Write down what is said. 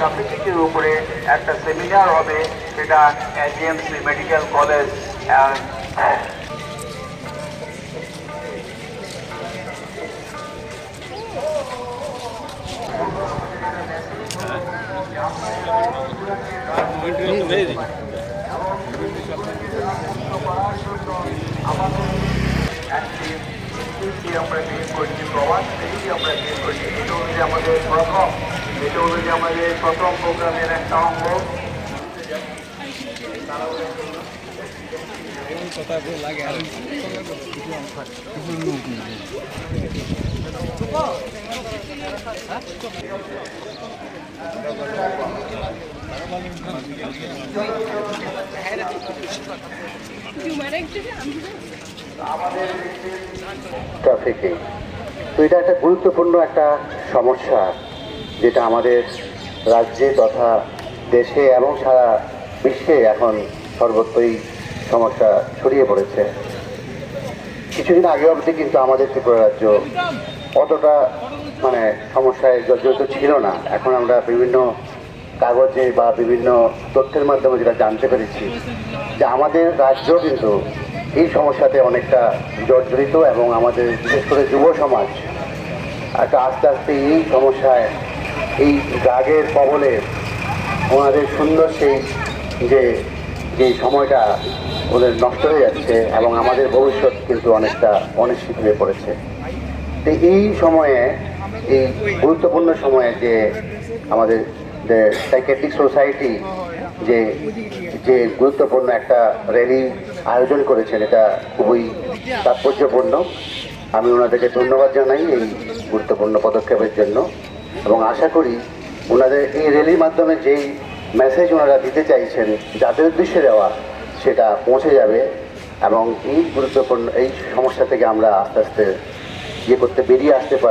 সাবজেক্টের উপরে একটা সেমিনার হবে সেটা এজিএমসি মেডিকেল কলেজ আমরা প্রবাস থেকেই আমরা বিয়ে করছি। এটা হচ্ছে আমাদের প্রথম এটা হচ্ছে আমাদের প্রথম প্রোগ্রামের একটা অঙ্গ। ট্রাফিকিং তো এটা একটা গুরুত্বপূর্ণ একটা সমস্যা যেটা আমাদের রাজ্যে তথা দেশে এবং সারা বিশ্বে এখন সর্বত্রই সমস্যা ছড়িয়ে পড়েছে। কিছুদিন আগে অবধি কিন্তু আমাদের ত্রিপুরা রাজ্য অতটা মানে সমস্যায় জর্জরিত ছিল না। এখন আমরা বিভিন্ন কাগজে বা বিভিন্ন তথ্যের মাধ্যমে যেটা জানতে পেরেছি যে আমাদের রাজ্য কিন্তু এই সমস্যাতে অনেকটা জর্জরিত এবং আমাদের বিশেষ করে যুব সমাজ একটা আস্তে আস্তে এই সমস্যায়, এই রাগের কবলে ওনাদের সুন্দর সেই যে যে সময়টা ওদের নষ্ট হয়ে যাচ্ছে এবং আমাদের ভবিষ্যৎ কিন্তু অনেকটা অনিশ্চিত হয়ে পড়েছে। তো এই সময়ে, এই গুরুত্বপূর্ণ সময়ে যে আমাদের যে সাইকেট্রিক সোসাইটি যে যে গুরুত্বপূর্ণ একটা র্যালি আয়োজন করেছেন, এটা খুবই তাৎপর্যপূর্ণ। আমি ওনাদেরকে ধন্যবাদ জানাই এই গুরুত্বপূর্ণ পদক্ষেপের জন্য এবং আশা করি ওনাদের এই র্যালির মাধ্যমে যেই মেসেজ ওনারা দিতে চাইছেন, যাদের উদ্দেশ্যে দেওয়া, সেটা পৌঁছে যাবে এবং এই গুরুত্বপূর্ণ, এই সমস্যা থেকে আমরা আস্তে আস্তে ইয়ে করতে বেরিয়ে আসতে পারি